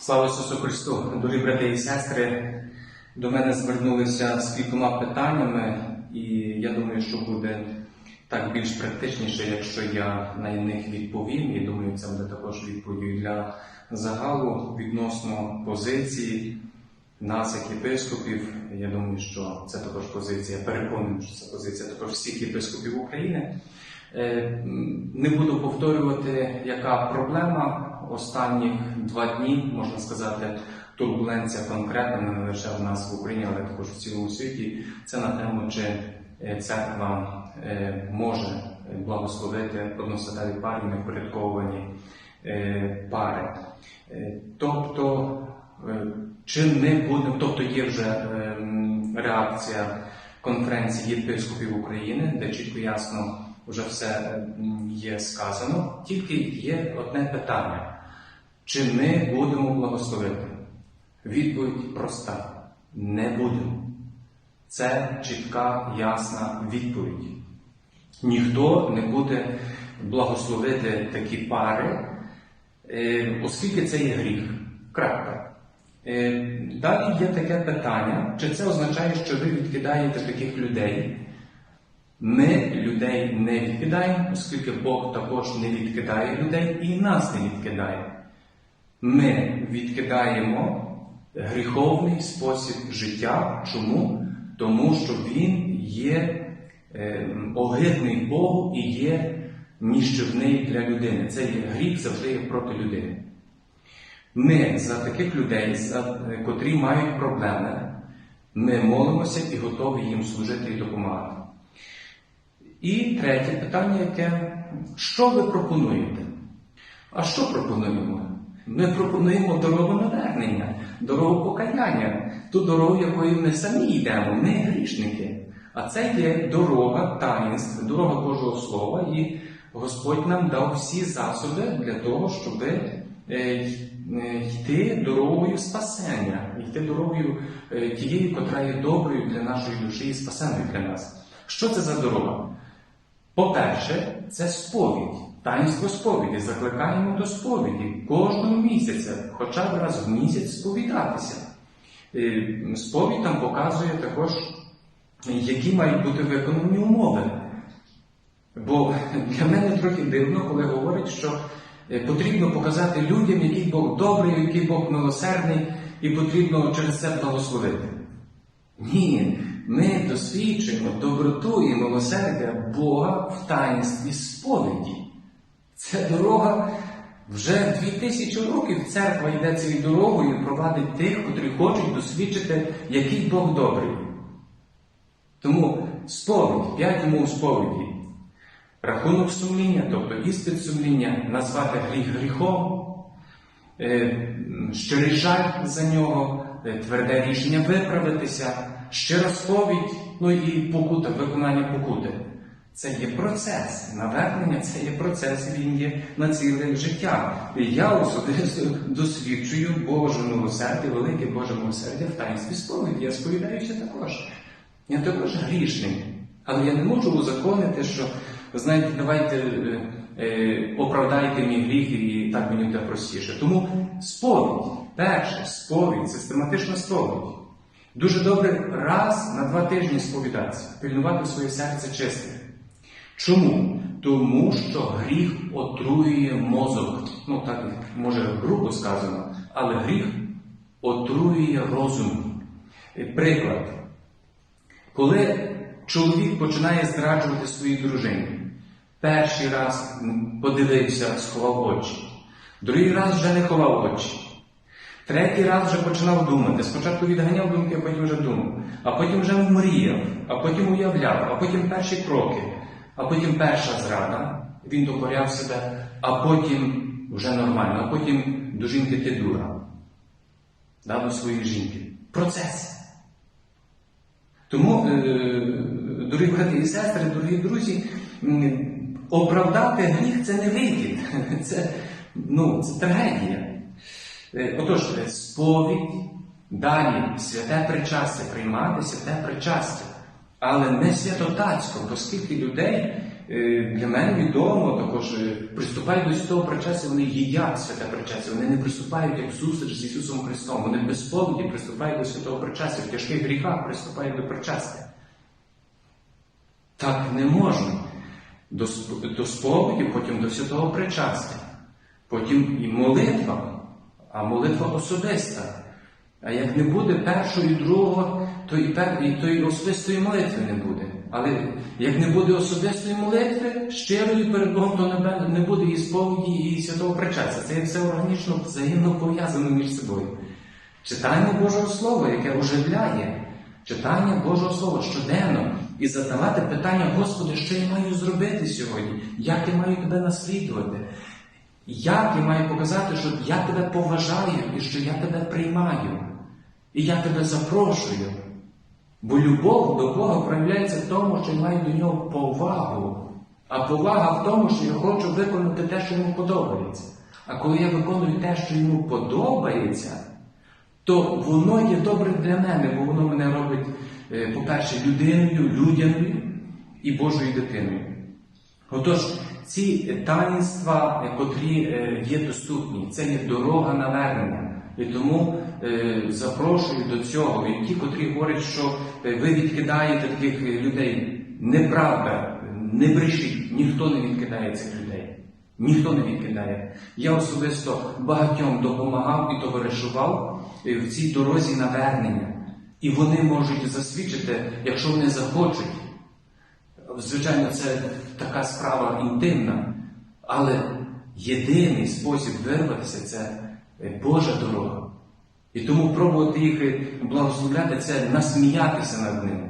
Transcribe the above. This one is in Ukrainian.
Слава Ісусу Христу! Дорогі брати і сестри, до мене звернулися з кількома питаннями, і я думаю, що буде так більш практичніше, якщо я на них відповім. І думаю, це буде також відповідь для загалу відносно позиції нас, як єпископів. Я думаю, що це також позиція, переконаний, що це позиція також всіх єпископів України. Е, Не буду повторювати, яка проблема останніх два дні, можна сказати, турбуленція конкретна, не лише в нас в Україні, але також в цілому світі. Це на тему, чи е, церква е, може благословити одностатеві пари, непорядковані е, пари. Е, Тобто, е, чи не будемо, тобто є вже е, реакція конференції єпископів України, де чітко ясно вже все є сказано. Тільки є одне питання: чи ми будемо благословити? Відповідь проста: не будемо. Це чітка, ясна відповідь. Ніхто не буде благословити такі пари, е, оскільки це є гріх. Крапка. Е, Далі є таке питання, чи це означає, що ви відкидаєте таких людей? Ми людей не відкидаємо, оскільки Бог також не відкидає людей і нас не відкидає. Ми відкидаємо гріховний спосіб життя. Чому? Тому що він є е, огидний Богу і є ніщівний для людини. Це є гріх завжди є проти людини. Ми за таких людей, за, е, котрі мають проблеми, ми молимося і готові їм служити і допомагати. І третє питання, яке що ви пропонуєте? А що пропонуємо? Ми пропонуємо дорогу навернення, дорогу покаяння, ту дорогу, якою ми самі йдемо, ми грішники. А це є дорога таїнств, дорога Божого Слова, і Господь нам дав всі засоби для того, щоб е, е, йти дорогою спасення, йти дорогою е, тією, котра є доброю для нашої душі і спасенною для нас. Що це за дорога? По-перше, це сповідь, таїнство сповіді. Закликаємо до сповіді кожного місяця, хоча б раз в місяць сповідатися. Е, Сповідь там показує також, які мають бути виконані умови. Бо для мене трохи дивно, коли говорять, що е, потрібно показати людям, який Бог добрий, який Бог милосердний, і потрібно через це благословити. Ні, ми досліджуємо доброту і милосердя Бога в таїнстві сповіді. Це дорога вже дві тисячі років церква йде цією дорогою і провадить тих, котрі хочуть досліджити, який Бог добрий. Тому сповідь, п'ять умов сповіді. Рахунок сумління, тобто іспит сумління, назвати гріх гріхом, е, щирий жаль за нього, е, тверде рішення виправитися, щира сповідь, ну і покута, виконання покути. Це є процес. Навернення це є процес, він є на ціле життя. І я особисто досліджую Боже милосердя, велике Боже милосердя в таїнстві сповіді. Я сповідаюся також. Я також грішний. Але я не можу узаконити, що знаєте, давайте е, е, оправдайте мій гріх і так мені буде простіше. Тому сповідь, перше, сповідь, систематична сповідь. Дуже добре раз на два тижні сповідатися, пильнувати своє серце чисте. Чому? Тому що гріх отруює мозок. Ну так може грубо сказано, але гріх отруює розум. Е, Приклад. Коли чоловік починає зраджувати своїй дружині, перший раз подивився, сховав очі, другий раз вже не ховав очі. Третій раз вже починав думати. Спочатку відганяв думки, а потім вже думав, а потім вже мріяв, а потім уявляв, а потім перші кроки, а потім перша зрада. Він докоряв себе, а потім вже нормально, а потім до жінки ти дура. Да, до своєї жінки. Процес. Тому, е, дорогі брати і сестри, дорогі друзі, оправдати гріх це не вихід, це, ну, це трагедія. Е, Отож, е, сповідь, далі святе причастя, приймати святе причастя, але не святотацько, оскільки людей е, для мене відомо також е, приступають до святого причастя, вони їдять святе причастя, вони не приступають як зустріч з Ісусом Христом, вони без сповіді приступають до святого причастя, в тяжких гріхах приступають до причастя. Так не можна. До, до сповіді, потім до святого причастя, потім і молитва, а молитва особиста. А як не буде першого і другого, то і, пер... і тої особистої молитви не буде. Але як не буде особистої молитви, щирої перед Богом, то не- буде і сповіді, і святого причастя. Це все органічно взаємно пов'язано між собою. Читання Божого Слова, яке оживляє, читання Божого Слова щоденно і задавати питання, Господи, що я маю зробити сьогодні? Як я маю тебе наслідувати? Як я маю показати, що я тебе поважаю і що я тебе приймаю, і я тебе запрошую. Бо любов до Бога проявляється в тому, що я маю до нього повагу. А повага в тому, що я хочу виконати те, що йому подобається. А коли я виконую те, що йому подобається, то воно є добре для мене, бо воно мене робить, е, по-перше, людиною, людяною і Божою дитиною. Отож, ці таїнства, е, котрі е, є доступні, це є дорога навернення. І тому е, запрошую до цього. І ті, котрі говорять, що е, ви відкидаєте таких е, людей. Неправда, не брешіть, ніхто не відкидає цих людей. Ніхто не відкидає. Я особисто багатьом допомагав і товаришував е, в цій дорозі навернення. І вони можуть засвідчити, якщо вони захочуть. Звичайно, це така справа інтимна, але єдиний спосіб вирватися це е, Божа дорога. І тому пробувати їх е, благословляти це насміятися над ними.